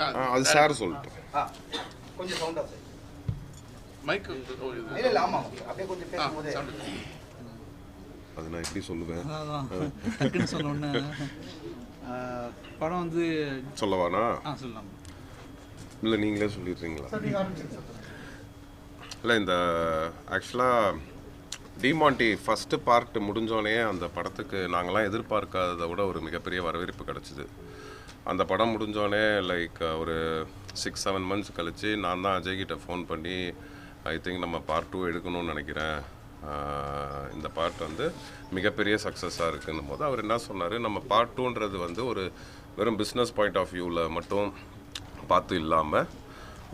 ஆ, அது சார் சொல்லிட்டோம் கொஞ்சம் சவுண்டா சார் மைக் இல்ல இல்ல ஆமா அப்படியே கொஞ்சம் பேசும்போது அது நான் எப்படி சொல்லுவேன் டக்குன்னு படம் வந்து சொல்லவானா ஆ சொல்லலாம் இல்லை நீங்களே சொல்லிடுறீங்களா இல்லை இந்த ஆக்சுவலாக டிமாண்டி ஃபஸ்ட்டு பார்ட் முடிஞ்சோடனே அந்த படத்துக்கு நாங்களாம் எதிர்பார்க்காததை விட ஒரு மிகப்பெரிய வரவேற்பு கிடச்சிது அந்த படம் முடிஞ்சோடனே லைக் ஒரு சிக்ஸ் செவன் மந்த்ஸ் கழித்து நான் தான் அஜய்கிட்ட ஃபோன் பண்ணி ஐ திங்க் நம்ம பார்ட் டூ எடுக்கணும்னு நினைக்கிறேன். இந்த பார்ட் வந்து மிகப்பெரிய சக்ஸஸாக இருக்குன்னும் போது அவர் என்ன சொன்னார் நம்ம பார்ட் டூன்றது வந்து ஒரு வெறும் பிஸ்னஸ் பாயிண்ட் ஆஃப் வியூவில் மட்டும் பார்த்து இல்லாமல்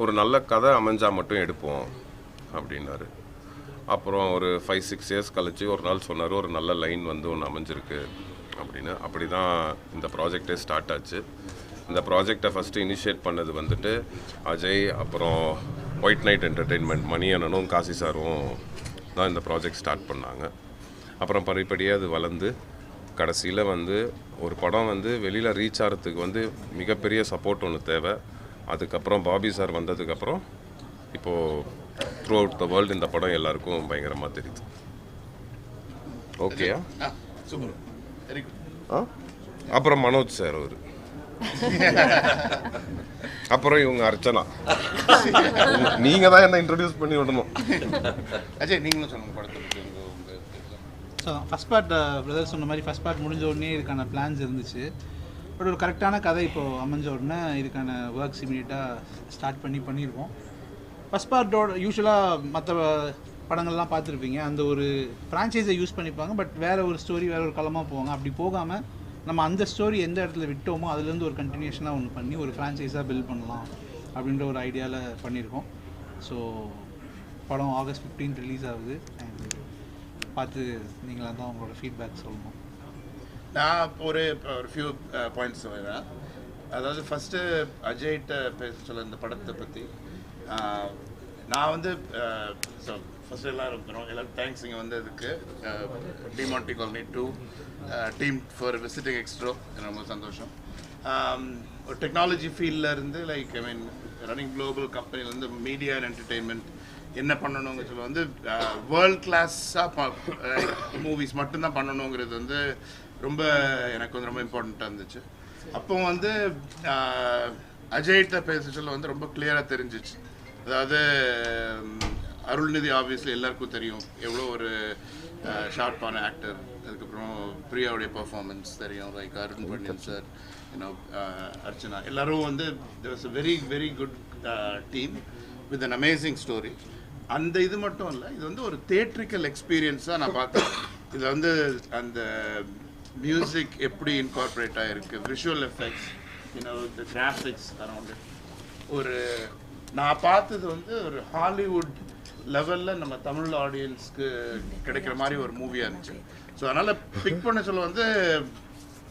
ஒரு நல்ல கதை அமைஞ்சால் மட்டும் எடுப்போம் அப்படின்னாரு. அப்புறம் ஒரு ஃபைவ் சிக்ஸ் இயர்ஸ் கழித்து ஒரு நாள் சொன்னார் ஒரு நல்ல லைன் வந்து ஒன்று அமைஞ்சிருக்கு. அப்படின்னு. அப்படி தான் இந்த ப்ராஜெக்டே ஸ்டார்ட் ஆச்சு. இந்த ப்ராஜெக்டை ஃபஸ்ட்டு இனிஷியேட் பண்ணது வந்துட்டு அஜய் அப்புறம் ஒயிட் நைட் என்டர்டெயின்மெண்ட் மணியண்ணனும் காசி சாரும் தான் இந்த ப்ராஜெக்ட் ஸ்டார்ட் பண்ணாங்க. அப்புறம் படிப்படியாக அது வளர்ந்து கடைசியில் வந்து ஒரு படம் வந்து வெளியில் ரீச் ஆகிறதுக்கு வந்து மிகப்பெரிய சப்போர்ட் ஒன்று தேவை. அதுக்கப்புறம் பாபி சார் வந்ததுக்கப்புறம் இப்போது த்ரூ அவுட் த வேர்ல்டு இந்த படம் எல்லாருக்கும் பயங்கரமாக தெரியுது. ஓகேயா சூப்பர். அப்புறம் மனோஜ் சார் அவர். அப்புறம் இவங்க அர்ச்சனா. நீங்கள் தான் என்ன இன்ட்ரடியூஸ் பண்ணி விடணும். அஜய் நீங்களும் சொல்லுங்க படத்தை பற்றி உங்க உங்க ஸோ ஃபஸ்ட் பார்ட் பிரதர் சொன்ன மாதிரி ஃபஸ்ட் பார்ட் முடிஞ்ச உடனே இதுக்கான பிளான்ஸ் இருந்துச்சு. பட் ஒரு கரெக்டான கதை இப்போது அமைஞ்ச உடனே இதுக்கான ஒர்க்ஸ் இமீடியட்டாக ஸ்டார்ட் பண்ணி பண்ணியிருக்கோம் ஃபஸ்ட் பார்ட்டோட யூஸ்வலாக மற்ற படங்கள்லாம் பார்த்துருப்பீங்க. அந்த ஒரு ஃப்ரான்ச்சைஸை யூஸ் பண்ணிப்பாங்க. பட் வேறு ஒரு ஸ்டோரி வேறு ஒரு களமாக போவாங்க. அப்படி போகாமல் நம்ம அந்த ஸ்டோரி எந்த இடத்துல விட்டோமோ அதுலேருந்து ஒரு கண்டினியூஷனாக ஒன்று பண்ணி ஒரு ஃப்ரான்ச்சைஸாக பில்ட் பண்ணலாம் அப்படின்ற ஒரு ஐடியாவில் பண்ணியிருக்கோம். ஸோ படம் ஆகஸ்ட் 15 ரிலீஸ் ஆகுது. அண்ட் பார்த்து நீங்களாக தான் உங்களோட ஃபீட்பேக் சொல்லணும். நான் ஒரு ஒரு ஃபியூ பாயிண்ட்ஸ் uh, சொல்கிறேன் அதாவது ஃபஸ்ட்டு அஜய்கிட்ட பேச சொல்ல இந்த படத்தை பற்றி நான் வந்து ஃபஸ்ட்டு எல்லாம் இருக்கிறோம் எல்லாரும் தேங்க்ஸ் இங்கே வந்ததுக்கு. Demonte colony two team for visiting எக்ஸ்ட்ரோ ரொம்ப சந்தோஷம். ஒரு டெக்னாலஜி ஃபீல்டில் இருந்து like I mean running global கம்பெனிலேருந்து மீடியா அண்ட் என்டர்டெயின்மெண்ட் என்ன பண்ணணுங்க சொல்ல வந்து வேர்ல்ட் கிளாஸாக மூவிஸ் மட்டும்தான் பண்ணணுங்கிறது வந்து ரொம்ப எனக்கு வந்து ரொம்ப இம்பார்ட்டண்ட்டாக இருந்துச்சு. அப்போ வந்து அஜய்கிட்ட பேச சொல்ல வந்து ரொம்ப கிளியராக தெரிஞ்சிச்சு. அதாவது அருள்நிதி ஆப்வியஸ்லி எல்லாருக்கும் தெரியும். எவ்வளோ ஒரு ஷார்ப்பான ஆக்டர் அதுக்கப்புறம் பிரியாவுடைய பர்ஃபார்மன்ஸ் தெரியும். Like Arun Pandian sir you know Archana. எல்லாரும் வந்து was very very good team with an amazing story அந்த இது மட்டும் இல்லை இது வந்து ஒரு தேட்ரிக்கல் எக்ஸ்பீரியன்ஸாக நான் பார்த்தேன். இதில் வந்து அந்த மியூசிக் எப்படி இன்கார்பரேட் ஆகிருக்கு visual effects you know the graphics around ஒரு நான் பார்த்தது வந்து ஒரு ஹாலிவுட் லெவலில் நம்ம தமிழ் ஆடியன்ஸ்க்கு கிடைக்கிற மாதிரி ஒரு மூவியாக இருந்துச்சு. ஸோ அதனால் பிக் பண்ண சொல்ல வந்து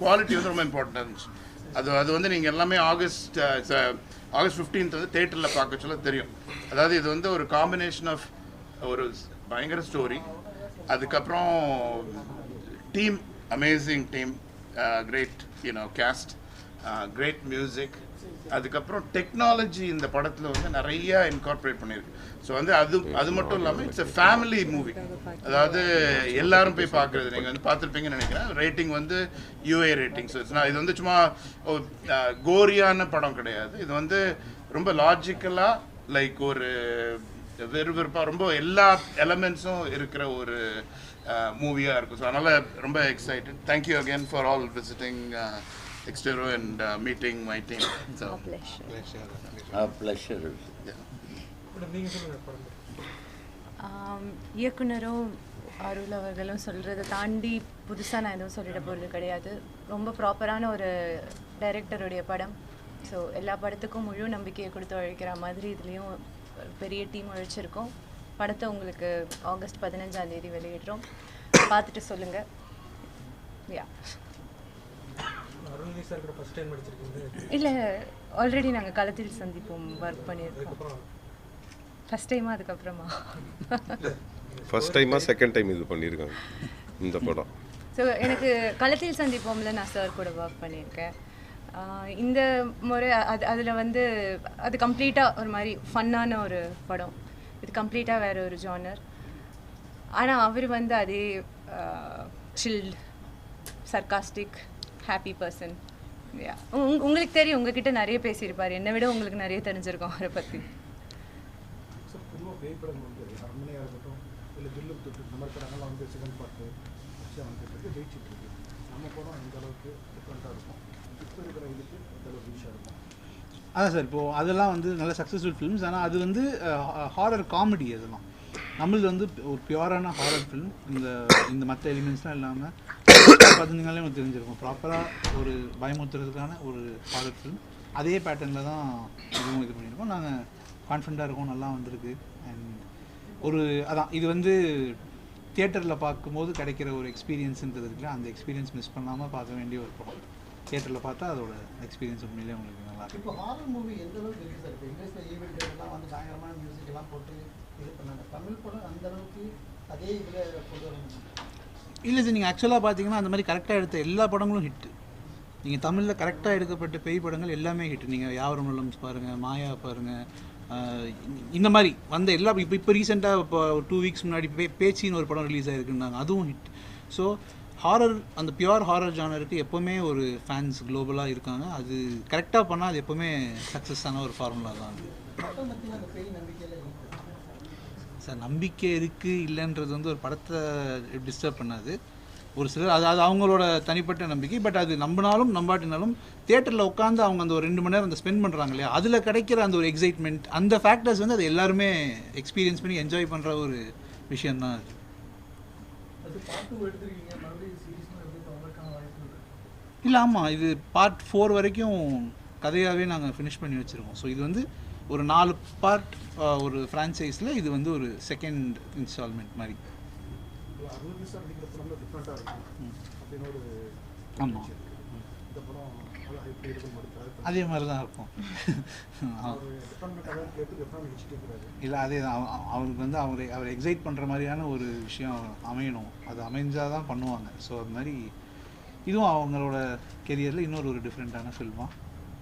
குவாலிட்டி வந்து ரொம்ப இம்பார்ட்டண்ட்டாக இருந்துச்சு. அது அது வந்து நீங்கள் எல்லாமே ஆகஸ்ட் ஆகஸ்ட் ஃபிஃப்டீன்த் வந்து தேட்டரில் பார்க்க சொல்ல தெரியும். அதாவது இது வந்து ஒரு காம்பினேஷன் ஆஃப் ஒரு பயங்கர ஸ்டோரி அதுக்கப்புறம் team amazing team great you know cast great music அதுக்கப்புறம் டெக்னாலஜி இந்த படத்தில் வந்து நிறைய இன்கார்பரேட் பண்ணியிருக்கு ஸோ வந்து அது அது மட்டும் இல்லாமல் இட்ஸ் எ ஃபேமிலி மூவி அதாவது எல்லாரும் போய் பார்க்குறது. நீங்கள் வந்து பார்த்துருப்பீங்கன்னு நினைக்கிறேன். ரேட்டிங் வந்து யூஏ ரேட்டிங் ஸோ இது வந்து சும்மா கோரியான படம் கிடையாது. இது வந்து ரொம்ப லாஜிக்கலாக லைக் ஒரு விறுவிறுப்பாக ரொம்ப எல்லா எலமெண்ட்ஸும் இருக்கிற ஒரு மூவியாக இருக்கும். ஸோ அதனால் ரொம்ப excited thank you again for all visiting எக்ஸ்டெரோ and meeting my team so pleasure ஆம், இயக்குனரும் அருள் அவர்களும் சொல்கிறத தாண்டி புதுசாக நான் எதுவும் சொல்லிட போகிறது கிடையாது. ரொம்ப ப்ராப்பரான ஒரு டைரக்டருடைய படம். ஸோ எல்லா படத்துக்கும் முழு நம்பிக்கையை கொடுத்து உழைக்கிற மாதிரி இதுலேயும் ஒரு பெரிய டீம் உழைச்சிருக்கோம். படத்தை உங்களுக்கு ஆகஸ்ட் பதினஞ்சாம் தேதி வெளியிடுறோம். பார்த்துட்டு சொல்லுங்கள் யா அருள்நிதி சார் கூட ஃபர்ஸ்ட் டைம் நடிச்சிருக்கீங்க இல்லை ஆல்ரெடி நாங்கள் களத்தில் சந்திப்போம் ஒர்க் பண்ணியிருக்கோம். அதுக்கப்புறம்? ஃபஸ்ட் டைமாக அதுக்கப்புறமா? ஃபர்ஸ்ட் டைமாக செகண்ட் டைம் இது பண்ணியிருக்காங்க இந்த படம். ஸோ எனக்கு களத்தில் சந்திப்போம்ல நான் சார் கூட ஒர்க் பண்ணியிருக்கேன். இந்த முறை அது அதில் வந்து அது கம்ப்ளீட்டாக ஒரு மாதிரி ஃபன்னான ஒரு படம். இது கம்ப்ளீட்டாக வேற ஒரு ஜானர் ஆனால் அவர் வந்து அதே சில்ட் சர்காஸ்டிக் ஹாப்பி பர்சன் உங்களுக்கு தெரியும் உங்ககிட்ட நிறைய பேசியிருப்பார். என்னை விட உங்களுக்கு நிறைய தெரிஞ்சிருக்கும் அவரை பற்றி அதான் சார் இப்போது அதெல்லாம் வந்து நல்ல சக்ஸஸ்ஃபுல் ஃபிலிம்ஸ் ஆனால் அது வந்து ஹாரர் காமெடி அதெல்லாம். நம்மளது வந்து ஒரு பியூரான ஹாரர் ஃபிலிம் இந்த இந்த மற்ற எலிமெண்ட்ஸ்லாம் இல்லாமல் பார்த்துருந்தீங்களே உங்களுக்கு தெரிஞ்சிருக்கும். ப்ராப்பராக ஒரு பயமுத்துறதுக்கான ஒரு ப்ராடக்ட் ஃபிலிம் அதே பேட்டர்னில் தான் இதுவும் இது பண்ணியிருக்கோம். நாங்கள் கான்ஃபிடண்ட்டாக இருக்கோம். நல்லா வந்திருக்கு. அண்ட் ஒரு அதான் இது வந்து தியேட்டரில் பார்க்கும்போது கிடைக்கிற ஒரு எக்ஸ்பீரியன்ஸுன்றது இருக்குல்ல அந்த எக்ஸ்பீரியன்ஸ் மிஸ் பண்ணாமல் பார்க்க வேண்டிய ஒரு படம். தியேட்டரில் பார்த்தா அதோட எக்ஸ்பீரியன்ஸ் உண்மையிலே உங்களுக்கு நல்லா இருக்கும். இப்போ ஹாரர் மூவி எந்த அளவுக்கு இருக்குது சார்? இப்போ இங்கிலீஷில் ஈவெண்ட் எல்லாம் வந்து பயங்கரமான மியூசிக் எல்லாம் போட்டு இது பண்ணாங்க. தமிழ் படம் அந்த அளவுக்கு அதே இதில் கொண்டு வர முடியும் இல்லை சார் நீங்கள் ஆக்சுவலாக பார்த்தீங்கன்னா அந்த மாதிரி கரெக்டாக எடுத்த எல்லா படங்களும் ஹிட்டு நீங்கள் தமிழில் கரெக்டாக எடுக்கப்பட்ட பேய் படங்கள் எல்லாமே ஹிட்டு நீங்கள் யாவரும் நல்லம்ஸ் பாருங்கள் மாயா பாருங்கள் இந்த மாதிரி வந்த எல்லா இப்போ இப்போ ரீசெண்டாக இப்போ டூ வீக்ஸ் முன்னாடி பே பேச்சின்னு ஒரு படம் ரிலீஸ் ஆகிருக்குன்னாங்க அதுவும் ஹிட் ஸோ ஹாரர் அந்த பியூர் ஹாரர் ஜானருக்கு எப்போவுமே ஒரு ஃபேன்ஸ் குளோபலாக இருக்காங்க. அது கரெக்டாக பண்ணால் அது எப்போவுமே சக்ஸஸான ஒரு ஃபார்முலா தான் அது மக்கள் மத்தியில் அந்த பெரிய நம்பிக்கையில் இருக்கு சார் நம்பிக்கை இருக்குது இல்லைன்றது வந்து ஒரு படத்தை டிஸ்டர்ப் பண்ணாது. ஒரு சிலர் அது அது அவங்களோட தனிப்பட்ட நம்பிக்கை பட் அது நம்பினாலும் நம்பாட்டினாலும் தியேட்டரில் உட்காந்து அவங்க அந்த ஒரு ரெண்டு மணி நேரம் அந்த ஸ்பெண்ட் பண்ணுறாங்க இல்லையா? அதில் கிடைக்கிற அந்த ஒரு எக்ஸைட்மெண்ட் அந்த ஃபேக்டர்ஸ் வந்து அது எல்லாருமே எக்ஸ்பீரியன்ஸ் பண்ணி என்ஜாய் பண்ணுற ஒரு விஷயம்தான் அது. இல்லை ஆமாம் இது பார்ட் ஃபோர் வரைக்கும் கதையாகவே நாங்கள் ஃபினிஷ் பண்ணி வச்சுருக்கோம். ஸோ இது வந்து ஒரு நாலு பார்ட் ஒரு ஃப்ரான்ச்சைஸில் இது வந்து ஒரு செகண்ட் இன்ஸ்டால்மெண்ட் மாதிரி. ஆமாம் அது மாதிரி தான் இருக்கும். இல்லை அதே தான். அவ- அவ- அவருக்கு வந்து அவரை அவர் எக்ஸைட் பண்ணுற மாதிரியான ஒரு விஷயம் அமையணும். அது அமைஞ்சால் தான் பண்ணுவாங்க. ஸோ அது மாதிரி இதுவும் அவங்களோட கெரியரில் இன்னொரு ஒரு டிஃப்ரெண்ட்டான ஃபில்மாக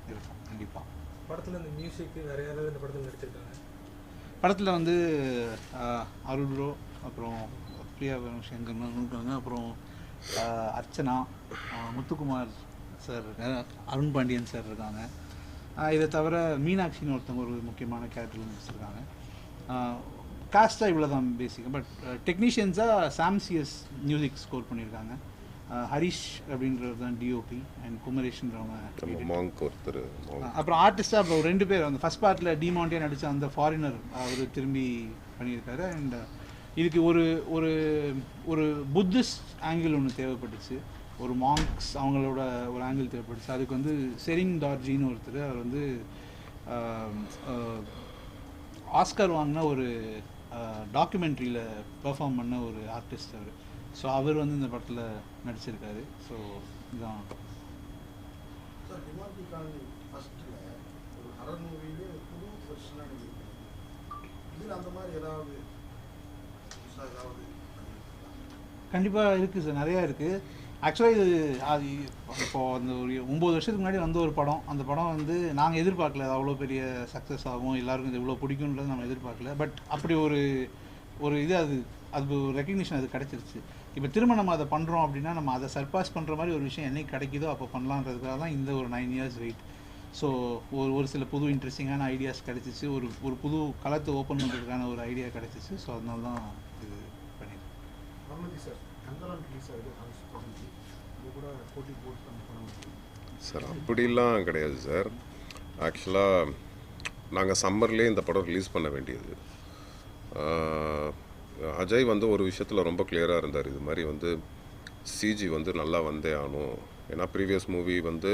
இருக்கும். கண்டிப்பாக படத்தில் இந்த மியூசிக் வேறு யாராவது இந்த படத்தில் நடிச்சிருக்காங்க? படத்தில் வந்து அருள் ப்ரோ அப்புறம் பிரியா சங்கர் இருக்காங்க. அப்புறம் அர்ச்சனா முத்துக்குமார் சார் இருக்காங்க. அருண் பாண்டியன் சார் இருக்காங்க. இதை தவிர மீனாட்சின்னு ஒருத்தவங்க ஒரு முக்கியமான கேரக்டரில் நடிச்சிருக்காங்க. காஸ்ட்டாக இவ்வளோ தான் பேசிக்காக பட் டெக்னீஷியன்ஸாக சாம்சியஸ் மியூசிக் ஸ்கோர் பண்ணியிருக்காங்க. ஹரிஷ் அப்படின்றவர் தான் டிஓபி அண்ட் குமரேஷ்ன்றவங்க ஒருத்தர். அப்புறம் ஆர்டிஸ்டாக அப்புறம் ரெண்டு பேர் அந்த ஃபர்ஸ்ட் பார்ட்டில் டிமாண்டே நடித்த அந்த ஃபாரினர் அவர் திரும்பி பண்ணியிருக்காரு. அண்ட் இதுக்கு ஒரு ஒரு ஒரு புத்திஸ்ட் ஆங்கிள் ஒன்று தேவைப்பட்டுச்சு. ஒரு மாங்க்ஸ் அவங்களோட ஒரு ஆங்கிள் தேவைப்பட்டுச்சு. அதுக்கு வந்து செரிங் டார்ஜின்னு ஒருத்தர் அவர் வந்து ஆஸ்கர் வாங்கின ஒரு டாக்குமெண்ட்ரியில் பெர்ஃபார்ம் பண்ண ஒரு ஆர்டிஸ்ட் அவர். ஸோ அவர் வந்து இந்த படத்தில் நடிச்சிருக்காரு. ஸோ ஏதாவது கண்டிப்பாக இருக்குது சார் நிறையா இருக்குது ஆக்சுவலாக இது அது இப்போ அந்த ஒரு ஒம்பது வருஷத்துக்கு முன்னாடி வந்த ஒரு படம். அந்த படம் வந்து நாங்கள் எதிர்பார்க்கல. அது அவ்வளோ பெரிய சக்ஸஸ் ஆகும் எல்லாருக்கும் இது இவ்வளோ பிடிக்குன்றது நம்ம எதிர்பார்க்கல. பட் அப்படி ஒரு ஒரு இது அது அது ஒரு ரெக்கக்னிஷன் அது கிடச்சிருச்சு. இப்போ திரும்ப நம்ம அதை பண்ணுறோம் அப்படின்னா நம்ம அதை சர்பாஸ் பண்ணுற மாதிரி ஒரு விஷயம் என்னைக்கு கிடைக்குதோ அப்போ பண்ணலான்றதுக்காக தான் இந்த ஒரு நைன் இயர்ஸ் வெயிட் ஸோ ஒரு ஒரு சில புது இன்ட்ரெஸ்டிங்கான ஐடியாஸ் கிடச்சிச்சு. ஒரு ஒரு புது களத்தை ஓப்பன் பண்ணுறதுக்கான ஒரு ஐடியா கிடச்சிச்சு. ஸோ அதனால தான் இது பண்ணியிருக்கேன் சார் அப்படிலாம் கிடையாது சார் ஆக்சுவலாக நாங்கள் சம்மர்லேயே இந்த படம் ரிலீஸ் பண்ண வேண்டியது. அஜய் வந்து ஒரு விஷயத்தில் ரொம்ப கிளியராக இருந்தார். இது மாதிரி வந்து சிஜி வந்து நல்லா வந்தே ஆகணும். ஏன்னா ப்ரீவியஸ் மூவி வந்து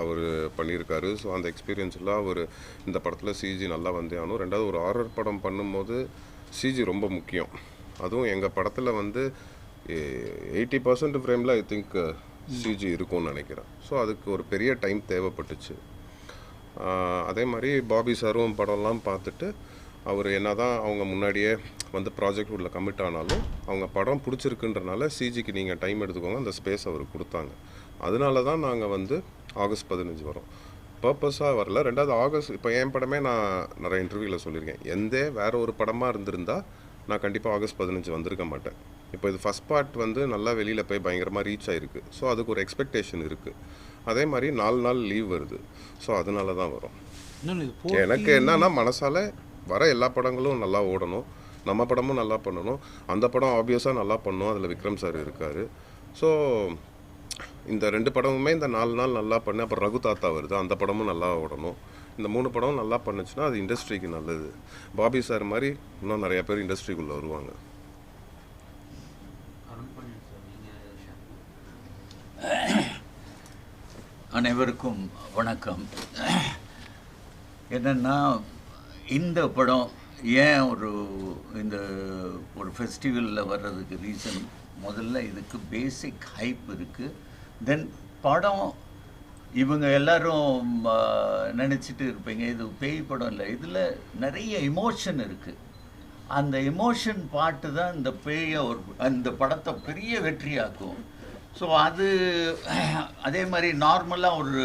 அவர் பண்ணியிருக்காரு. ஸோ அந்த எக்ஸ்பீரியன்ஸில் அவர் இந்த படத்தில் சிஜி நல்லா வந்தே ஆகணும். ரெண்டாவது ஒரு ஆரர் படம் பண்ணும்போது சிஜி ரொம்ப முக்கியம். அதுவும் எங்கள் படத்தில் வந்து எயிட்டி பர்சன்ட் ஃப்ரேமில் ஐ திங்க் சிஜி இருக்கும்னு நினைக்கிறேன். ஸோ அதுக்கு ஒரு பெரிய டைம் தேவைப்பட்டுச்சு. அதே மாதிரி பாபி சாரும் படம்லாம் பார்த்துட்டு அவர் என்னதான் அவங்க முன்னாடியே வந்து ப்ராஜெக்ட் உள்ள கமிட் ஆனாலும் அவங்க படம் பிடிச்சிருக்குன்றனால சிஜிக்கு நீங்கள் டைம் எடுத்துக்கோங்க அந்த ஸ்பேஸ் அவர் கொடுத்தாங்க. அதனால தான் நாங்கள் வந்து ஆகஸ்ட் பதினஞ்சு வரும். பர்பஸாக வரல. ரெண்டாவது ஆகஸ்ட் இப்போ என் படமே நான் நிறைய இன்டர்வியூவில் சொல்லியிருக்கேன். எந்த வேற ஒரு படமாக இருந்திருந்தா நான் கண்டிப்பாக ஆகஸ்ட் பதினஞ்சு வந்திருக்க மாட்டேன். இப்போ இது ஃபஸ்ட் பார்ட் வந்து நல்லா வெளியில் போய் பயங்கரமாக ரீச் ஆயிருக்கு. ஸோ அதுக்கு ஒரு எக்ஸ்பெக்டேஷன் இருக்குது அதே மாதிரி நாலு நாள் லீவ் வருது. ஸோ அதனால தான் வரும் எனக்கு என்னன்னா மனசால வர எல்லா படங்களும் நல்லா ஓடணும். நம்ம படமும் நல்லா பண்ணணும். அந்த படம் ஆப்வியஸாக நல்லா பண்ணும் அதில் விக்ரம் சார் இருக்கார். ஸோ இந்த ரெண்டு படமுமே இந்த நாலு நாள் நல்லா பண்ணு அப்புறம் ரகு தாத்தா வருது. அந்த படமும் நல்லா ஓடணும். இந்த மூணு படமும் நல்லா பண்ணுச்சுன்னா அது இண்டஸ்ட்ரிக்கு நல்லது. பாபி சார் மாதிரி இன்னும் நிறைய பேர் இண்டஸ்ட்ரிக்குள்ளே வருவாங்க. அனைவருக்கும் வணக்கம். என்னென்னா இந்த படம் ஏன் ஒரு இந்த ஒரு ஃபெஸ்டிவலில் வர்றதுக்கு ரீசன் முதல்ல இதுக்கு பேசிக் ஹைப் இருக்குது தென் படம் இவங்க எல்லாரும் நினச்சிட்டு இருப்பீங்க இது பேய் படம் இல்லை. இதில் நிறைய எமோஷன் இருக்குது அந்த எமோஷன் பாட்டு தான் இந்த பேயை ஒரு அந்த படத்தை பெரிய வெற்றியாக்கும். ஸோ அது அதே மாதிரி நார்மலாக ஒரு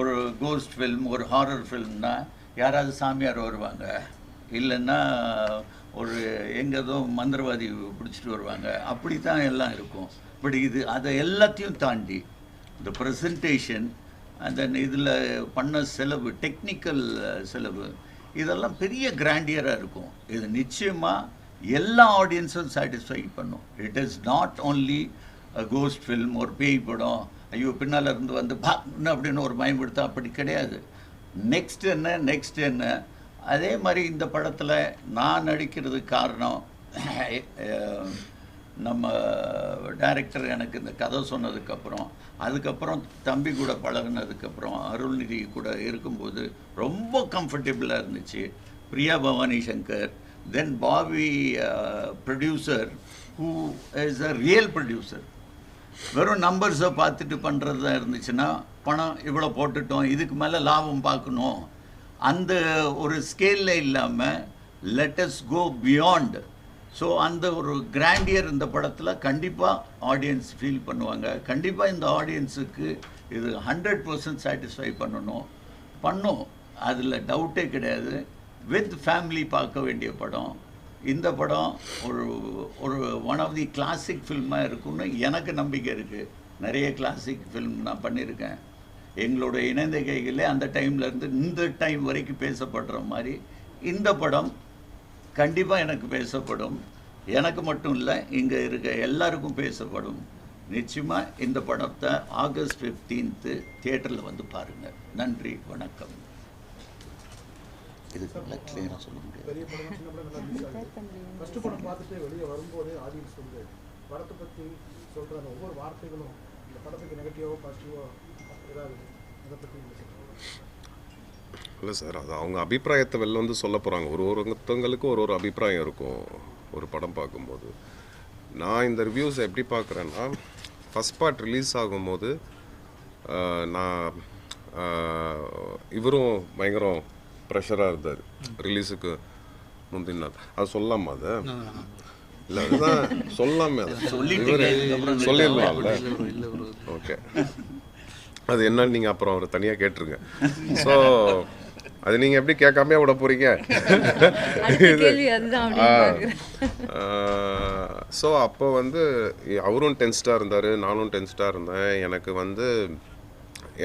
ஒரு கோஸ்ட் ஃபில்ம் ஒரு ஹாரர் ஃபில்ம்னா யாராவது சாமியார் வருவாங்க இல்லைன்னா ஒரு எங்கேதோ மந்திரவாதி பிடிச்சிட்டு வருவாங்க அப்படி தான் எல்லாம் இருக்கும். பட் இது அதை எல்லாத்தையும் தாண்டி இந்த ப்ரெசன்டேஷன் அந்த இதில் பண்ண செலவு டெக்னிக்கல் செலவு இதெல்லாம் பெரிய கிராண்டியராக இருக்கும். இது நிச்சயமாக எல்லா ஆடியன்ஸும் சாட்டிஸ்ஃபை பண்ணும். It is not only ghost film ஒரு பேய் படம் ஐயோ பின்னால் இருந்து வந்து பான்னு அப்படின்னு ஒரு பயன்படுத்த அப்படி கிடையாது. நெக்ஸ்ட் என்ன நெக்ஸ்ட் என்ன? அதே மாதிரி இந்த படத்தில் நான் நடிக்கிறதுக்கு காரணம் நம்ம டைரக்டர் எனக்கு இந்த கதை சொன்னதுக்கப்புறம் அதுக்கப்புறம் தம்பி கூட பழகுனதுக்கப்புறம் அருள்நிதி கூட இருக்கும்போது ரொம்ப கம்ஃபர்டபுளாக இருந்துச்சு. Priya Bhavani Shankar then Bobby producer who is a real producer வெறும் நம்பர்ஸை பார்த்துட்டு பண்ணுறதா இருந்துச்சுன்னா பணம் இவ்வளோ போட்டுட்டோம் இதுக்கு மேலே லாபம் பார்க்கணும். அந்த ஒரு ஸ்கேலில் இல்லாமல் லெட்டஸ் கோ பியாண்ட் ஸோ அந்த ஒரு கிராண்டியர் இந்த படத்தில் கண்டிப்பாக ஆடியன்ஸ் ஃபீல் பண்ணுவாங்க. கண்டிப்பாக இந்த ஆடியன்ஸுக்கு இது ஹண்ட்ரட் பர்சன்ட் சாட்டிஸ்ஃபை பண்ணணும். பண்ணும். அதில் டவுட்டே கிடையாது. வித் ஃபேமிலி பார்க்க வேண்டிய படம். இந்த படம் ஒரு ஒரு ஒன் ஆஃப் தி கிளாசிக் ஃபில்மாக இருக்கும்னு எனக்கு நம்பிக்கை இருக்குது நிறைய கிளாசிக் ஃபில்ம் நான் பண்ணியிருக்கேன். எங்களோட இணைந்த கைகளே அந்த டைம்லேருந்து இந்த டைம் வரைக்கும் பேசப்படுற மாதிரி இந்த படம் கண்டிப்பாக எனக்கு பேசப்படும். எனக்கு மட்டும் இல்லை இங்கே இருக்க எல்லாருக்கும் பேசப்படும். நிச்சயமாக இந்த படத்தை ஆகஸ்ட் ஃபிஃப்டீன்த்து தியேட்டரில் வந்து பாருங்கள் நன்றி வணக்கம். இதுக்கு நல்லா கிளியராக சொல்ல முடியாது. படத்தை பற்றி சொல்கிற ஒவ்வொரு வார்த்தைகளும் இந்த படத்துக்கு ஏதாவது அதை பற்றி. இல்லை சார் அது அவங்க அபிப்பிராயத்தை வெளில வந்து சொல்ல போகிறாங்க ஒரு ஒருத்தவங்களுக்கு ஒரு ஒரு அபிப்பிராயம் இருக்கும் ஒரு படம் பார்க்கும்போது. நான் இந்த ரிவ்யூஸ் எப்படி பார்க்குறேன்னா ஃபஸ்ட் பார்ட் ரிலீஸ் ஆகும்போது நான் இவரும் பயங்கரம் ப்ரெஷராக இருந்தார். ரிலீஸுக்கு முந்தின நாள். அது சொல்லாமா அதை? இல்லை அதுதான் சொல்லாமே அதை. சொல்லிடலாம்ல ஓகே. அது என்னன்னு நீங்கள் அப்புறம் அவர் தனியாக கேட்டுருங்க. ஸோ அது நீங்கள் எப்படி கேட்காம விட போகிறீங்க ஸோ அப்போ வந்து அவரும் டென்ஸ்டாக இருந்தார் நானும் டென்ஸ்டாக இருந்தேன். எனக்கு வந்து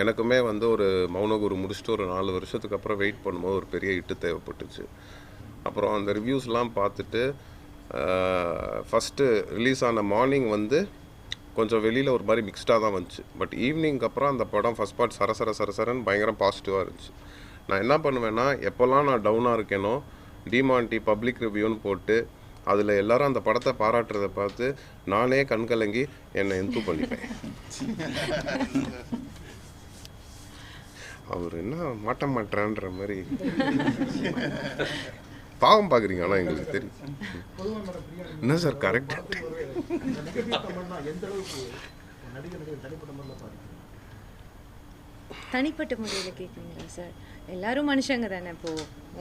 எனக்குமே வந்து ஒரு மௌனகுரு முடிச்சுட்டு ஒரு நாலு வருஷத்துக்கு அப்புறம் வெயிட் பண்ணும்போது ஒரு பெரிய இட்டு தேவைப்பட்டுச்சு. அப்புறம் அந்த ரிவ்யூஸ்லாம் பார்த்துட்டு ஃபஸ்ட்டு ரிலீஸ் ஆன மார்னிங் வந்து கொஞ்சம் வெளியில் ஒரு மாதிரி மிக்ஸ்டாக தான் வந்துச்சு. பட் ஈவினிங்க்கு அப்புறம் அந்த படம் ஃபஸ்ட் பார்ட் சரசர சரசரன்னு பயங்கரம் பாசிட்டிவாக இருந்துச்சு. நான் என்ன பண்ணுவேன்னா எப்போல்லாம் நான் டவுனாக இருக்கேனோ டிமாண்டி பப்ளிக் ரிவ்யூன்னு போட்டு அதில் எல்லாரும் அந்த படத்தை பாராட்டுறதை பார்த்து நானே கண்கலங்கி என்னை இம்ப்ரூவ் பண்ணிப்பேன். அவர் என்ன மாட்ட மாட்டேன்ற மாதிரி. பாவம் பார்க்குறீங்க ஆனால் எங்களுக்கு தெரியும். என்ன சார் கரெக்ட் தனிப்பட்ட முறையில் பாதிக்கும் தனிப்பட்ட முறையில் கேட்குறீங்களா சார்? எல்லாரும் மனுஷங்க தானே இப்போ.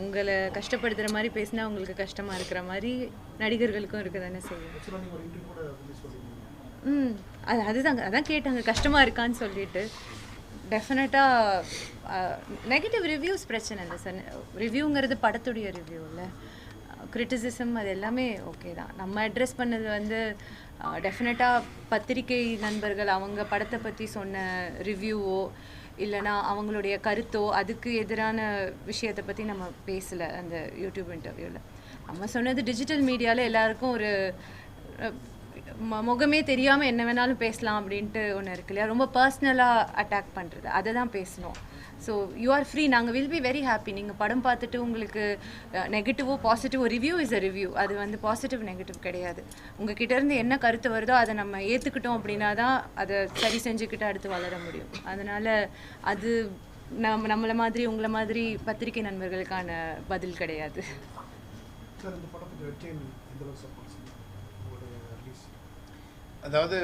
உங்களை கஷ்டப்படுத்துகிற மாதிரி பேசினா உங்களுக்கு கஷ்டமா இருக்கிற மாதிரி நடிகர்களுக்கும் இருக்க தானே செய்யும். ம் அது அதுதாங்க அதான் கேட்டாங்க கஷ்டமா இருக்கான்னு சொல்லிட்டு. டெஃபினட்டாக நெகட்டிவ் ரிவ்யூஸ் பிரச்சனை இல்லை சார். ரிவ்யூங்கிறது படத்துடைய ரிவ்யூ இல்லை. கிரிட்டிசிசம் அது எல்லாமே ஓகே தான். நம்ம அட்ரஸ் பண்ணது வந்து டெஃபினட்டாக பத்திரிகை நண்பர்கள் அவங்க படத்தை பற்றி சொன்ன ரிவ்யூவோ இல்லைனா அவங்களுடைய கருத்தோ அதுக்கு எதிரான விஷயத்தை பற்றி நம்ம பேசலை அந்த யூடியூப் இன்டர்வியூவில் நம்ம சொன்னது டிஜிட்டல் மீடியாவில் எல்லாருக்கும் ஒரு முகமே தெரியாமல் என்ன வேணாலும் பேசலாம் அப்படின்ட்டு ஒன்று இருக்கு இல்லையா? ரொம்ப பர்சனலாக அட்டாக் பண்ணுறது அதை தான் பேசணும். ஸோ யூ ஆர் ஃப்ரீ நாங்கள் வில் பி வெரி ஹாப்பி நீங்கள் படம் பார்த்துட்டு உங்களுக்கு நெகட்டிவோ பாசிட்டிவோ ரிவ்யூ இஸ் அ ரிவ்யூ அது வந்து பாசிட்டிவ் நெகட்டிவ் கிடையாது. உங்ககிட்ட இருந்து என்ன கருத்து வருதோ அதை நம்ம ஏற்றுக்கிட்டோம் அப்படின்னா தான் அதை சரி செஞ்சுக்கிட்டு அடுத்து வளர முடியும். அதனால் அது நம்ம நம்மளை மாதிரி உங்களை மாதிரி பத்திரிகை நண்பர்களுக்கான பதில் கிடையாது சார் இந்த படத்துக்கு வெற்றியின் எந்த அளவுக்கு சப்போர்ட் உங்களுடைய ரிலீஸ் அதாவது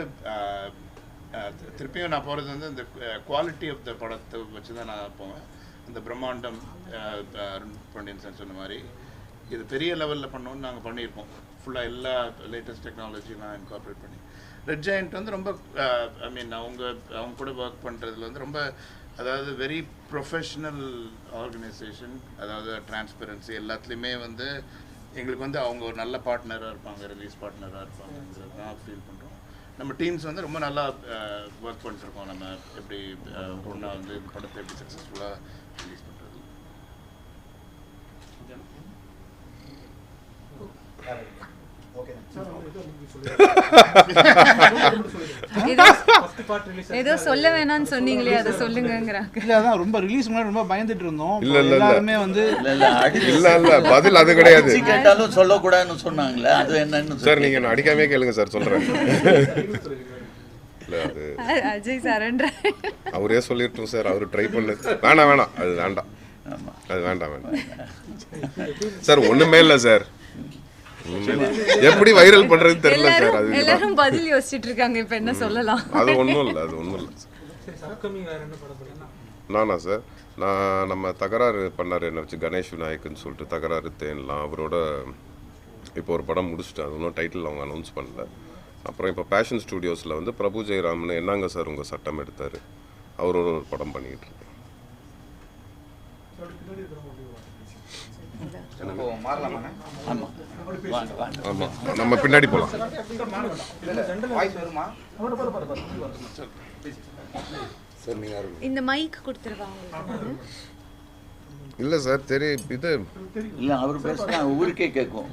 திருப்பியும் நான் போகிறது வந்து இந்த குவாலிட்டி ஆஃப் த படத்தை வச்சு தான் நான் போவேன். இந்த பிரம்மாண்டம் அருண் பாண்டியன் சார் சொன்ன மாதிரி இது பெரிய லெவலில் பண்ணோன்னு நாங்கள் பண்ணியிருப்போம் ஃபுல்லாக எல்லா லேட்டஸ்ட் டெக்னாலஜிலாம் இன்கார்பரேட் பண்ணி. ரெட் ஜெயண்ட் வந்து ரொம்ப ஐ மீன் அவங்க அவங்க கூட ஒர்க் பண்ணுறதுல வந்து ரொம்ப அதாவது வெரி ப்ரொஃபஷ்னல் ஆர்கனைசேஷன் அதாவது டிரான்ஸ்பரன்சி எல்லாத்துலேயுமே வந்து எங்களுக்கு வந்து அவங்க ஒரு நல்ல பார்ட்னராக இருப்பாங்க ரிலீஸ் பார்ட்னராக இருப்பாங்கன்றது தான் ஃபீல் பண்ணுறேன் நம்ம டீம்ஸ் வந்து ரொம்ப நல்லா ஒர்க் பண்ணிட்டுருக்கோம். நம்ம எப்படி ஒன்றா வந்து படத்தை எப்படி சக்ஸஸ்ஃபுல்லாக ரிலீஸ் பண்ணுறது சார் அவங்க ஏதோ சொல்ல வேணாம்னு சொன்னீங்களே அதை சொல்லுங்கங்கிறாங்க. இல்லை அதான் ரொம்ப ரிலீஸ் முன்னாடி ரொம்ப பயந்துட்டு இருந்தோம். இல்ல, இல்ல. எல்லாருமே வந்து இல்ல இல்ல அடி- இல்ல இல்ல பதில் அது கிடையாது. கேட்டாலும் சொல்லக்கூடாதுன்னு சொன்னாங்களே அது என்னன்னு சார் நீங்க நான் அடிக்காமே கேளுங்க சார் சொல்றேன். அஜய் சரண்ற அவரே சொல்லிட்டோம் சார் அவர் ட்ரை பண்ணு. வேணாம் வேணாம் அது வேண்டாம். ஆமா. அது வேண்டாம் வேண்டாம். சார் ஒண்ணுமே இல்லை சார். எப்படி வைரல் பண்றதுன்னு தெரியல சார் எல்லாரும் அது எல்லாரும் பதில் யோசிச்சுட்டு இருக்காங்க இப்ப என்ன சொல்லலாம். அது ஒன்றும் இல்லை அது ஒன்றும் இல்லை. நானா சார்? நான் நம்ம தகராறு பண்ணார் என்னை வச்சு கணேஷ் விநாயக்குன்னு சொல்லிட்டு தகராறு தேன்லாம் அவரோட இப்போ ஒரு படம் முடிச்சிட்டேன். அது இன்னும் டைட்டில் அவங்க அனௌன்ஸ் பண்ணல. அப்புறம் இப்போ பேஷன் ஸ்டூடியோஸில் வந்து பிரபு ஜெயராம்னு என்னங்க சார் உங்கள் சட்டம் எடுத்தார்? அவரோட ஒரு படம் பண்ணிக்கிட்டு இருக்கேன் ஆமாம் நம்ம பின்னாடி போகலாம் இந்த மைக் கொடுத்துருவாங்க உங்களுக்கு? இல்லை சார் தெரி இது இல்ல அவர் பேசினா ஊருக்கே கேட்கும்.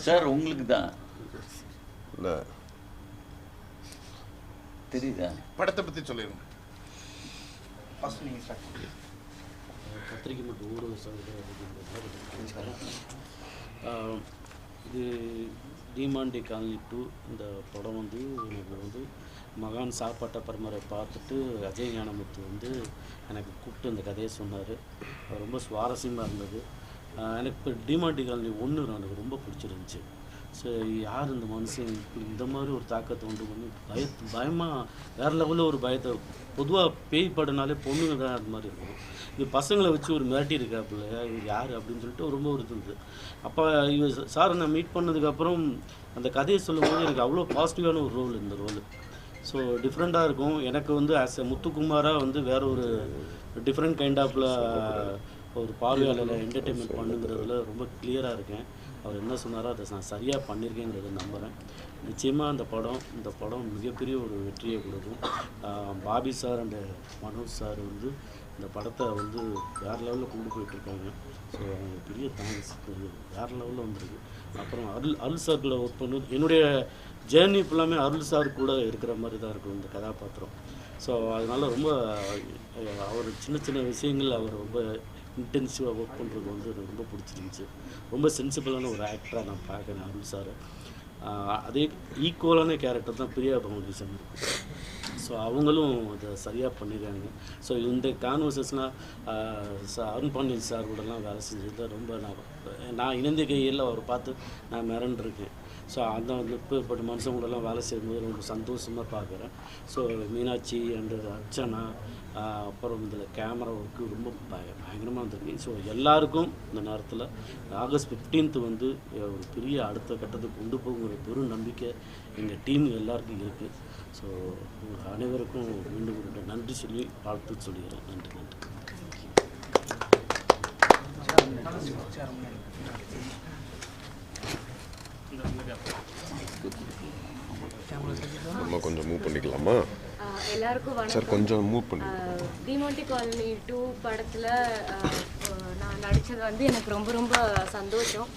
சார் உங்களுக்கு தான். இல்லை. தெரியுதா? படத்தை பற்றி சொல்லிடுங்க பத்திரிக்கை ஊடக சகோதரர் இது டிமாண்டி காலனி டூ இந்த படம் வந்து எனக்கு வந்து மகான் சாப்பாட்ட பரம்பரை பார்த்துட்டு அஜய் ஞானமுத்து வந்து எனக்கு கூப்பிட்டு இந்த கதையை சொன்னார். ரொம்ப சுவாரஸ்யமாக இருந்தது. எனக்கு இப்போ டிமாண்டி காலனி ஒன்று எனக்கு ரொம்ப பிடிச்சிருந்துச்சி. ஸோ யார் இந்த மனுஷன்? இப்படி இந்த மாதிரி ஒரு தாக்கத்தை உண்டு பண்ணி பய பயமாக வேறு லெவலில் ஒரு பயத்தை பொதுவாக பேய் படனாலே பொண்ணுங்க தான் அது மாதிரி இருக்கும். இது பசங்களை வச்சு ஒரு மிரட்டி இருக்காப்புல இவர் யார் அப்படின்னு சொல்லிட்டு ரொம்ப ஒரு இருந்தது அப்போ இவர் சார் நான் மீட் பண்ணதுக்கப்புறம் அந்த கதையை சொல்லும்போது எனக்கு அவ்வளோ பாசிட்டிவான ஒரு ரோல் இந்த ரோல் ஸோ டிஃப்ரெண்ட்டாக இருக்கும். எனக்கு வந்து ஆஸ் எ முத்துக்குமாராக வந்து வேற ஒரு டிஃப்ரெண்ட் கைண்ட் ஆஃப்ல ஒரு பார்வையாளரை என்டர்டெயின்மெண்ட் பண்ணுங்கிறதுல ரொம்ப கிளியராக இருக்கேன். அவர் என்ன சொன்னாரோ அதை நான் சரியாக பண்ணியிருக்கேங்கிறத நம்புகிறேன் நிச்சயமாக அந்த படம் இந்த படம் மிகப்பெரிய ஒரு வெற்றியை கொடுக்கும். Bobby sir and Manoj sir வந்து இந்த படத்தை வந்து வேறு லெவலில் கொண்டு போயிட்டுருக்காங்க ஸோ அவங்க பெரிய தேங்க்ஸ் வேறு லெவலில் வந்திருக்கு. அப்புறம் அருள் அருள் சார் கூட ஒர்க் பண்ணு என்னுடைய ஜேர்னி ஃபுல்லாமே அருள் சார் கூட இருக்கிற மாதிரி தான் இருக்கும் இந்த கதாபாத்திரம். ஸோ அதனால் ரொம்ப அவர் சின்ன சின்ன விஷயங்கள் அவர் ரொம்ப இன்டென்சிவாக ஒர்க் பண்ணுறது வந்து எனக்கு ரொம்ப பிடிச்சிருந்துச்சு. ரொம்ப சென்சிபிளான ஒரு ஆக்டராக நான் பார்க்குறேன் அருள் சார் அதே ஈக்குவலான கேரக்டர் தான் பிரியா பவுண்டேஷன் ஸோ அவங்களும் அதை சரியாக பண்ணிடுறாங்க ஸோ இந்த கான்வர்சஸ்லாம் அருண் பாண்டியன் சார் கூடலாம் வேலை செஞ்சது ரொம்ப நான் நான் இணைந்த கையில் அவர் பார்த்து நான் மிரண்டிருக்கேன். ஸோ அந்த அந்த இப்பேற்பட்ட மனுஷங்களெல்லாம் வேலை செய்யும்போது ரொம்ப சந்தோஷமாக பார்க்குறேன். ஸோ மீனாட்சி அண்டு அர்ச்சனா அப்புறம் இதில் கேமரா ஒர்க்கு ரொம்ப பய பயங்கரமாக இருந்திருக்கு ஸோ எல்லாருக்கும் இந்த நேரத்தில் ஆகஸ்ட் ஃபிஃப்டீன்த்து வந்து ஒரு பெரிய அடுத்த கட்டத்துக்கு கொண்டு போகுங்கிற பெரும் நம்பிக்கை எங்கள் டீம் எல்லாருக்கும் இருக்குது ஸோ உங்கள் அனைவருக்கும் மீண்டும் ஒரு நன்றி சொல்லி வாழ்த்து சொல்லிக்கிறேன் நன்றி நன்றி. நம்ம கொஞ்சம் மூவ் பண்ணிக்கலாமா? எல்லாருக்கும் சார் வணக்கம் கொஞ்சம் மூவ் பண்ணி டிமாண்டி காலனி டூ படத்தில் நான் நடித்தது வந்து எனக்கு ரொம்ப ரொம்ப சந்தோஷம்.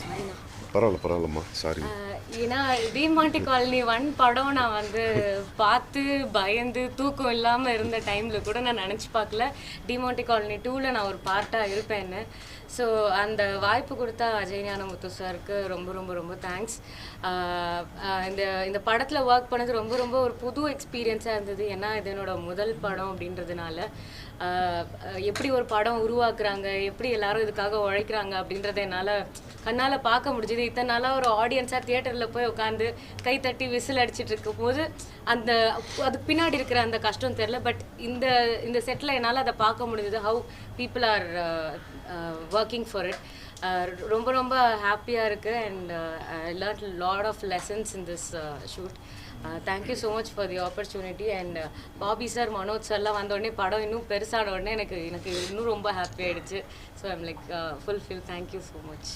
சாரிண்ணா பரவாயில்ல பரவாயில்லம்மா. சாரி ஏன்னா டிமாண்டி காலனி ஒன் படம் நான் வந்து பார்த்து பயந்து தூக்கம் இல்லாமல் இருந்த டைமில் கூட நான் நினச்சி பார்க்கல. டிமாண்டி காலனி டூவில் நான் ஒரு பார்ட்டாக இருப்பேன்னு. ஸோ அந்த வாய்ப்பு கொடுத்த அஜய் ஞானமுத்து சாருக்கு ரொம்ப ரொம்ப ரொம்ப தேங்க்ஸ் இந்த இந்த படத்தில் ஒர்க் பண்ணது ரொம்ப ரொம்ப ஒரு புது எக்ஸ்பீரியன்ஸாக இருந்தது. ஏன்னா இது என்னோட முதல் படம் அப்படின்றதுனால. எப்படி ஒரு படம் உருவாக்குறாங்க எப்படி எல்லாரும் இதுக்காக உழைக்கிறாங்க அப்படின்றத என்னால் கண்ணால் பார்க்க முடிஞ்சுது. இத்தனை நாளாக ஒரு ஆடியன்ஸாக தியேட்டரில் போய் உட்காந்து கை தட்டி விசில் அடிச்சிட்டு இருக்கும்போது அந்த அதுக்கு பின்னாடி இருக்கிற அந்த கஷ்டம் தெரில பட் இந்த இந்த செட்டில் என்னால் அதை பார்க்க முடிஞ்சது how people are working for it ரொம்ப ரொம்ப ஹாப்பியாக இருக்குது and I learn lot of lessons in this shoot thank you so much for the opportunity and Bobby sir Manoj சார்லாம் வந்தோடனே படம் இன்னும் பெருசான உடனே எனக்கு எனக்கு இன்னும் ரொம்ப ஹாப்பி ஆகிடுச்சு so I'm like fulfil thank you so much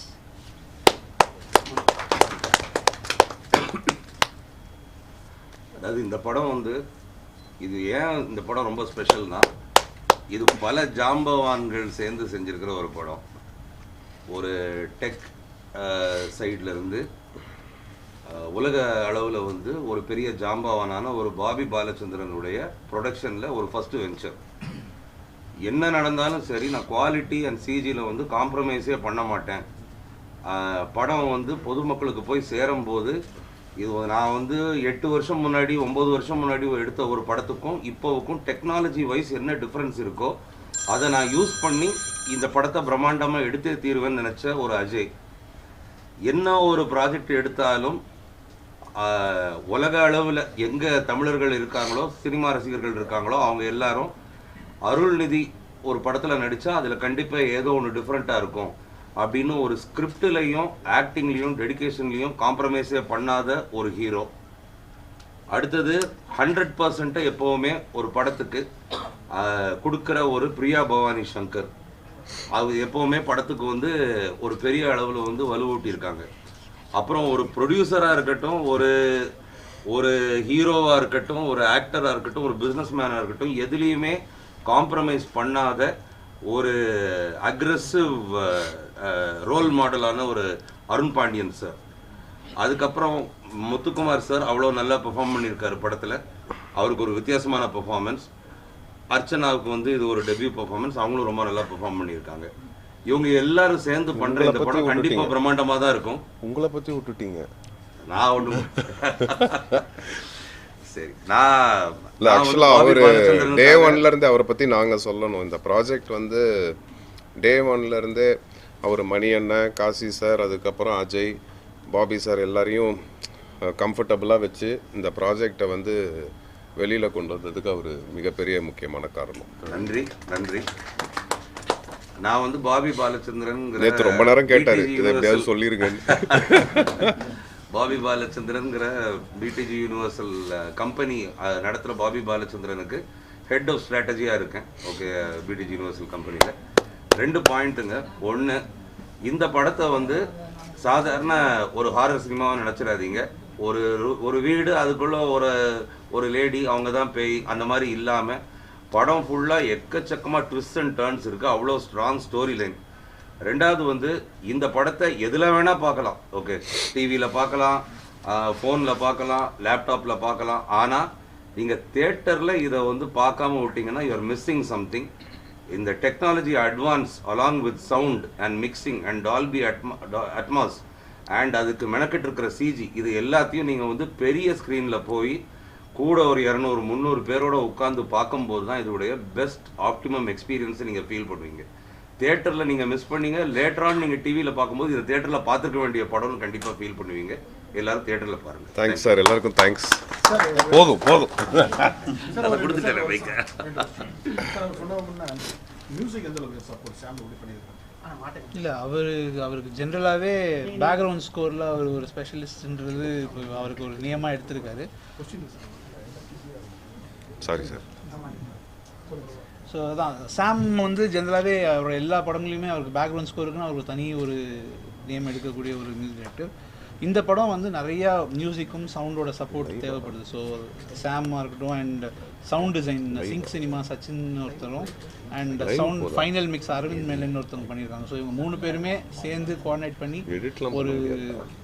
அதாவது இந்த படம் வந்து இது ஏன் இந்த படம் ரொம்ப ஸ்பெஷல்னா இது பல ஜாம்பவான்கள் சேர்ந்து செஞ்சிருக்கிற ஒரு படம். ஒரு டெக் சைட்லேருந்து உலக அளவில் வந்து ஒரு பெரிய ஜாம்பவானான ஒரு பாபி பாலச்சந்திரனுடைய ப்ரொடக்ஷனில் ஒரு ஃபஸ்ட்டு வெஞ்சர் என்ன நடந்தாலும் சரி நான் குவாலிட்டி அண்ட் சிஜியில் வந்து காம்ப்ரமைஸே பண்ண மாட்டேன். படம் வந்து பொதுமக்களுக்கு போய் சேரும்போது இது நான் வந்து எட்டு வருஷம் முன்னாடி ஒம்பது வருஷம் முன்னாடி எடுத்த ஒரு படத்துக்கும் இப்போவுக்கும் டெக்னாலஜி வைஸ் என்ன டிஃப்ரென்ஸ் இருக்கோ அதை நான் யூஸ் பண்ணி இந்த படத்தை பிரம்மாண்டமாக எடுத்தே தீருவேன்னு நினச்ச ஒரு அஜய் என்ன ஒரு ப்ராஜெக்ட் எடுத்தாலும் உலக அளவில் எங்கே தமிழர்கள் இருக்காங்களோ சினிமா ரசிகர்கள் இருக்காங்களோ அவங்க எல்லாரும் அருள்நிதி ஒரு படத்தில் நடித்தா அதில் கண்டிப்பாக ஏதோ ஒன்று டிஃப்ரெண்ட்டாக இருக்கும் அப்படின்னு ஒரு ஸ்கிரிப்டிலையும் ஆக்டிங்லேயும் டெடிகேஷன்லேயும் காம்ப்ரமைஸே பண்ணாத ஒரு ஹீரோ அடுத்தது ஹண்ட்ரட் பர்சன்ட்டை எப்போவுமே ஒரு படத்துக்கு கொடுக்குற ஒரு பிரியா பவானி சங்கர். அது எப்போவுமே படத்துக்கு வந்து ஒரு பெரிய அளவில் வந்து வலுவூட்டியிருக்காங்க. அப்புறம் ஒரு ப்ரொடியூசராக இருக்கட்டும் ஒரு ஒரு ஹீரோவாக இருக்கட்டும் ஒரு ஆக்டராக இருக்கட்டும் ஒரு பிஸ்னஸ் மேனாக இருக்கட்டும் எதுலேயுமே காம்ப்ரமைஸ் பண்ணாத ஒரு அக்ரெசிவ் ரோல் மாடலான ஒரு அருண் பாண்டியன் சார் அதுக்கப்புறம் முத்துக்குமார் சார் அவ்வளோ நல்லா பெர்ஃபார்ம் பண்ணியிருக்காரு படத்தில். அவருக்கு ஒரு வித்தியாசமான பெர்ஃபார்மன்ஸ் அர்ச்சனாவுக்கு வந்து இது ஒரு டெபியூ பெர்ஃபார்மன்ஸ் அவங்களும் ரொம்ப நல்லா பெர்ஃபார்ம் பண்ணியிருக்காங்க. இவங்க எல்லாரும் சேர்ந்து பண்ற இந்த பத்தி படம் கண்டிப்பா. பிரம்மாண்டமா தான் இருக்கும். உங்களை பற்றி விட்டுட்டீங்க. நான் ஒண்ணு சரி நான் இல்லை ஆக்சுவலாக அவர் டே ஒன்லேருந்து அவரை பற்றி நாங்கள் சொல்லணும். இந்த ப்ராஜெக்ட் வந்து டே ஒன்லேருந்தே அவர் மணி அண்ணன் காசி சார் அதுக்கப்புறம் அஜய் பாபி சார் எல்லாரையும் கம்ஃபர்டபுளாக வச்சு இந்த ப்ராஜெக்டை வந்து வெளியில் கொண்டு வந்ததுக்கு அவர் மிகப்பெரிய முக்கியமான காரணம். நன்றி நன்றி. நான் வந்து பாபி பாலச்சந்திரன் நேற்று ரொம்ப நேரம் கேட்டார். இதை எப்படியாவது பாபி பாலச்சந்திரன்ங்கிற பிடிஜி யூனிவர்சல் கம்பெனி நடத்துகிற பாபி பாலச்சந்திரனுக்கு ஹெட் ஆஃப் ஸ்ட்ராட்டஜியாக இருக்கேன். ஓகே பிடிஜி யூனிவர்சல் கம்பெனியில் ரெண்டு பாயிண்ட்டுங்க ஒன்று இந்த படத்தை வந்து சாதாரண ஒரு ஹாரர் சினிமாவை நினச்சிடாதீங்க. ஒரு ஒரு வீடு அதுக்குள்ள ஒரு ஒரு லேடி அவங்க தான் பேய் அந்த மாதிரி இல்லாமல் படம் ஃபுல்லாக எக்கச்சக்கமாக ட்விஸ்ட் அண்ட் டேர்ன்ஸ் இருக்குது அவ்வளோ ஸ்ட்ராங் ஸ்டோரி லைன் ரெண்டாவது வந்து இந்த படத்தை எதில் வேணால் பார்க்கலாம். ஓகே டிவியில் பார்க்கலாம் ஃபோனில் பார்க்கலாம் லேப்டாப்பில் பார்க்கலாம். ஆனால் நீங்கள் தேட்டரில் இதை வந்து பார்க்காம விட்டிங்கன்னா யூஆர் மிஸ்ஸிங் சம்திங் இந்த technology advance along with sound and mixing and Dolby atmo Atmos and அதுக்கு மெனக்கெட்டு இருக்கிற சிஜி இது எல்லாத்தையும் நீங்கள் வந்து பெரிய ஸ்க்ரீனில் போய் கூட ஒரு இரநூறு முந்நூறு பேரோட உட்காந்து பார்க்கும்போது தான் இதோடைய பெஸ்ட் ஆப்டிமம் எக்ஸ்பீரியன்ஸை நீங்கள் ஃபீல் பண்ணுவீங்க தேட்டரில் நீங்கள் மிஸ் பண்ணீங்க லேட்டரான் நீங்கள் டிவியில் பார்க்கும்போது இந்த தேட்டரில் பார்த்துக்க வேண்டிய படம்னு கண்டிப்பாக ஃபீல் பண்ணுவீங்க எல்லாரும் தேட்டரில் பாருங்கள் தேங்க்ஸ் சார் எல்லாருக்கும் தேங்க்ஸ் போதும் போதும் அதை கொடுத்துட்டேன் வைக்க மியூசிக் எந்த அளவுக்கு சப்போர்ட் சாம் எப்படி பண்ணியிருக்காங்க இல்லை அவரு அவருக்கு ஜென்ரலாகவே பேக்ரவுண்ட் ஸ்கோரில் அவர் ஒரு ஸ்பெஷலிஸ்ட்ன்றது இப்போ அவருக்கு ஒரு நியமாக எடுத்திருக்காரு. சாரி சார் ஸோ அதான் சாம் வந்து ஜென்ரலாகவே அவரோட எல்லா படங்களையுமே அவருக்கு பேக்ரவுண்ட் ஸ்கோருக்குன்னு அவருக்கு தனி ஒரு நேம் எடுக்கக்கூடிய ஒரு மியூசிக் டைரக்டர் இந்த படம் வந்து நிறையா மியூசிக்கும் சவுண்டோட சப்போர்ட் தேவைப்படுது. ஸோ சாமாக இருக்கட்டும் and sound design Sync Cinema Sachin ஒருத்தரும் and sound final mix Aravind melon ஒருத்தவங்க பண்ணியிருக்காங்க. ஸோ இவங்க மூணு பேருமே சேர்ந்து கோஆர்டினேட் பண்ணி ஒரு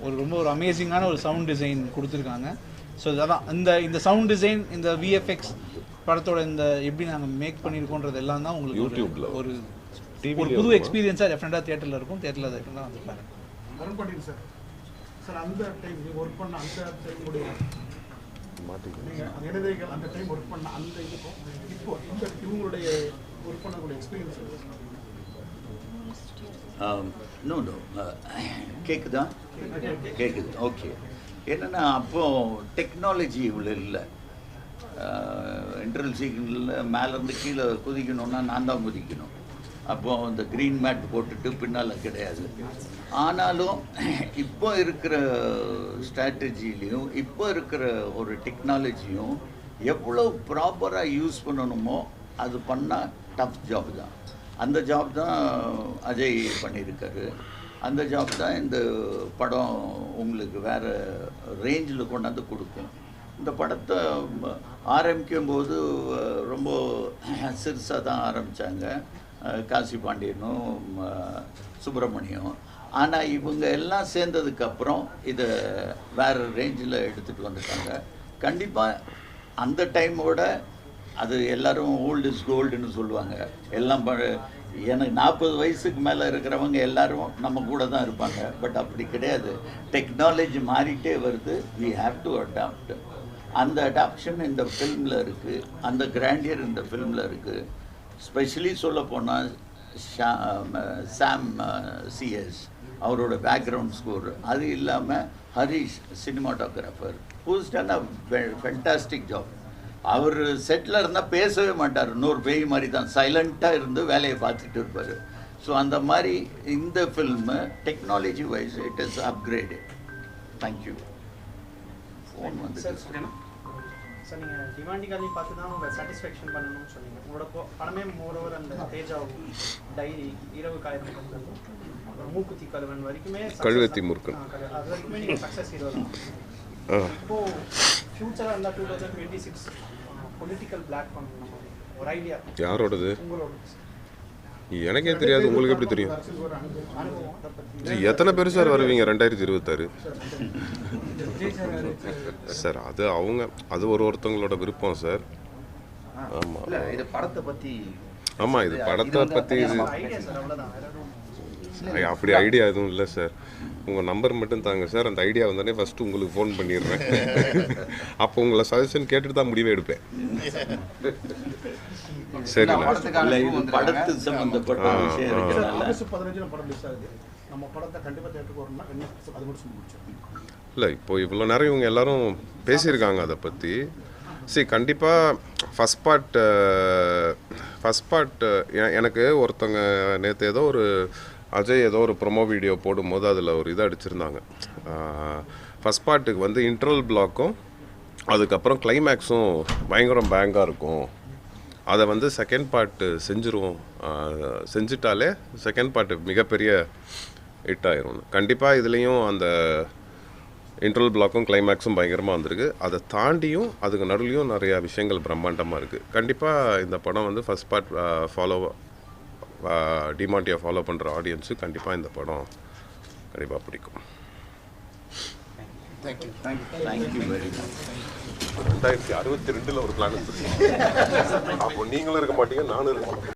ஒரு ரொம்ப ஒரு அமேசிங்கான ஒரு சவுண்ட் டிசைன் கொடுத்துருக்காங்க. ஸோ அதான். இந்த இந்த சவுண்ட் டிசைன் இந்த விஎஃப்எக்ஸ் படத்தோட இந்த எப்படி நாங்கள் மேக் பண்ணியிருக்கோன்றது எல்லாம் தான் உங்களுக்கு YouTubeல. ஒரு ஒரு புது? எக்ஸ்பீரியன்ஸாக டெஃபினட்டாக தேட்டரில் இருக்கும். தேட்டரில் தான் வந்து பாருங்க. அருண் பாண்டியன் சார் அந்த டைம் நீங்கள் ஒர்க் பண்ண அந்த டைமுடைய நீங்கள் இணையர்கள் அந்த டைம் ஒர்க் பண்ண அந்த இதுக்கும் இப்போ இந்த இவங்களுடைய ஒர்க் பண்ணக்கூடிய எக்ஸ்பீரியன்ஸ் நோ நோ கேட்குதா கேட்குது ஓகே என்னென்னா அப்போ டெக்னாலஜி இவ்வளோ இல்லை. இன்டர்வல் சீக்கிரத்தில் மேலேருந்து கீழே குதிக்கணும்னா நான் தான் குதிக்கணும். அப்போ அந்த க்ரீன் மேட் போட்டுட்டு பின்னால் கிடையாது. ஆனாலும் இப்போ இருக்கிற ஸ்ட்ராட்டஜிலையும் இப்போ இருக்கிற ஒரு டெக்னாலஜியும் எவ்வளோ ப்ராப்பராக யூஸ் பண்ணணுமோ அது பண்ணால் டஃப் ஜாப் தான். அந்த ஜாப் தான் அஜய் பண்ணியிருக்காரு. அந்த ஜாப் தான் இந்த படம் உங்களுக்கு வேறு ரேஞ்சில் கொண்டாந்து கொடுக்கும். இந்த படத்தை ஆரம்பிக்கும் போது ரொம்ப சிறுசாக தான் ஆரம்பித்தாங்க காசி பாண்டியனும் சுப்பிரமணியம். ஆனால் இவங்க எல்லாம் சேர்ந்ததுக்கப்புறம் இதை வேறு ரேஞ்சில் எடுத்துகிட்டு வந்துட்டாங்க. கண்டிப்பாக அந்த டைமோட அது எல்லாரும் ஓல்டு இஸ் கோல்டுன்னு சொல்லுவாங்க. எல்லாம் ப எனக்கு நாற்பது வயசுக்கு மேலே இருக்கிறவங்க எல்லாரும் நம்ம கூட தான் இருப்பாங்க. பட் அப்படி கிடையாது. டெக்னாலஜி மாறிட்டே வருது. வி ஹாவ் டு அடாப்ட் அந்த அடாப்ஷன் இந்த ஃபில்மில் இருக்குது அந்த கிராண்டியர் இந்த ஃபில்மில் இருக்குது ஸ்பெஷலி சொல்ல போனால் சாம் சிஎஸ் அவரோட பேக்ரவுண்ட் ஸ்கோர் அது இல்லாமல் Harish cinematographer who's done a fantastic job அவர் செட்டில் இருந்தால் பேசவே மாட்டார். இன்னொரு பேய் மாதிரி தான். சைலண்ட்டாக இருந்து வேலையை பார்த்துட்டு இருப்பார். ஸோ அந்த மாதிரி இந்த film technology wise it is upgrade thank you phone வந்து சார் நீங்கள் டிமாண்டி காலி பார்த்து தான் உங்களை சாட்டிஸ்ஃபேக்ஷன் பண்ணணும்னு சொன்னீங்க. உங்களோட படமே மோரோவர் அந்த தேஜாவும் டைரி இரவு காயம் அப்புறம் மூக்குத்தி கழுவன் வரைக்குமே கழுவத்தி. முருகன். அது வரைக்குமே நீங்கள் சக்ஸஸ் ஹீரோ தான். இப்போ ஃபியூச்சராக இருந்தால் two thousand twenty six political block பண்ணணும். ஒரு ஐடியா யாரோடது? உங்களோட எனக்கே தெரியாது. உங்களுக்கு எப்படி தெரியும்? பற்றி எத்தனை பேர் சார் வருவீங்க? ரெண்டாயிரத்தி இருபத்தாறு. சார் அது அவங்க அது ஒரு ஒருத்தவங்களோட விருப்பம் சார். ஆமா. இல்ல இது படத்தை பத்தி ஆமா இது படத்தை பத்தி இது அப்படி ஐடியா எதுவும் இல்லை சார். உங்கள் நம்பர் மட்டும் தாங்க சார் அந்த ஐடியா வந்தோடனே ஃபஸ்ட்டு உங்களுக்கு ஃபோன் பண்ணிடுறேன். அப்போ உங்களை சஜஷன் கேட்டுட்டு தான் முடிவே எடுப்பேன். இது படத்து இல்லை இப்போ இவ்வளோ நேரம் இவங்க எல்லாரும் பேசியிருக்காங்க அதை பற்றி சரி கண்டிப்பாக ஃபஸ்ட் பார்ட் ஃபஸ்ட் பார்ட் எனக்கு ஒருத்தவங்க நேற்று ஏதோ ஒரு அஜய் ஏதோ ஒரு ப்ரொமோ வீடியோ போடும்போது அதில் ஒரு இதை அடிச்சிருந்தாங்க. ஃபஸ்ட் பார்ட்டுக்கு வந்து இன்டர்வல் பிளாக்கும் அதுக்கப்புறம் கிளைமேக்ஸும் பயங்கரம் பேங்காக இருக்கும். அதை வந்து செகண்ட் பார்ட்டு செஞ்சுருவோம். செஞ்சிட்டாலே செஞ்சுட்டாலே செகண்ட் பார்ட்டு மிகப்பெரிய ஹிட் ஆயிரும். கண்டிப்பாக இதுலேயும் அந்த இன்டர்வல் பிளாக்கும் கிளைமேக்ஸும் பயங்கரமாக வந்திருக்கு. அதை தாண்டியும் அதுக்கு நடுவுலையும் நிறையா விஷயங்கள் பிரம்மாண்டமாக இருக்குது கண்டிப்பாக இந்த படம் வந்து ஃபஸ்ட் பார்ட் ஃபாலோ டிமாண்டியை ஃபாலோ பண்ணுற ஆடியன்ஸு கண்டிப்பாக இந்த படம் கண்டிப்பாக பிடிக்கும். Thank you thank you thank you very much ரெண்டாயிரத்தி அறுபத்தி ரெண்டில் ஒரு பிளான் அப்போ நீங்களும் இருக்க மாட்டீங்க நானும் இருக்க மாட்டேன்.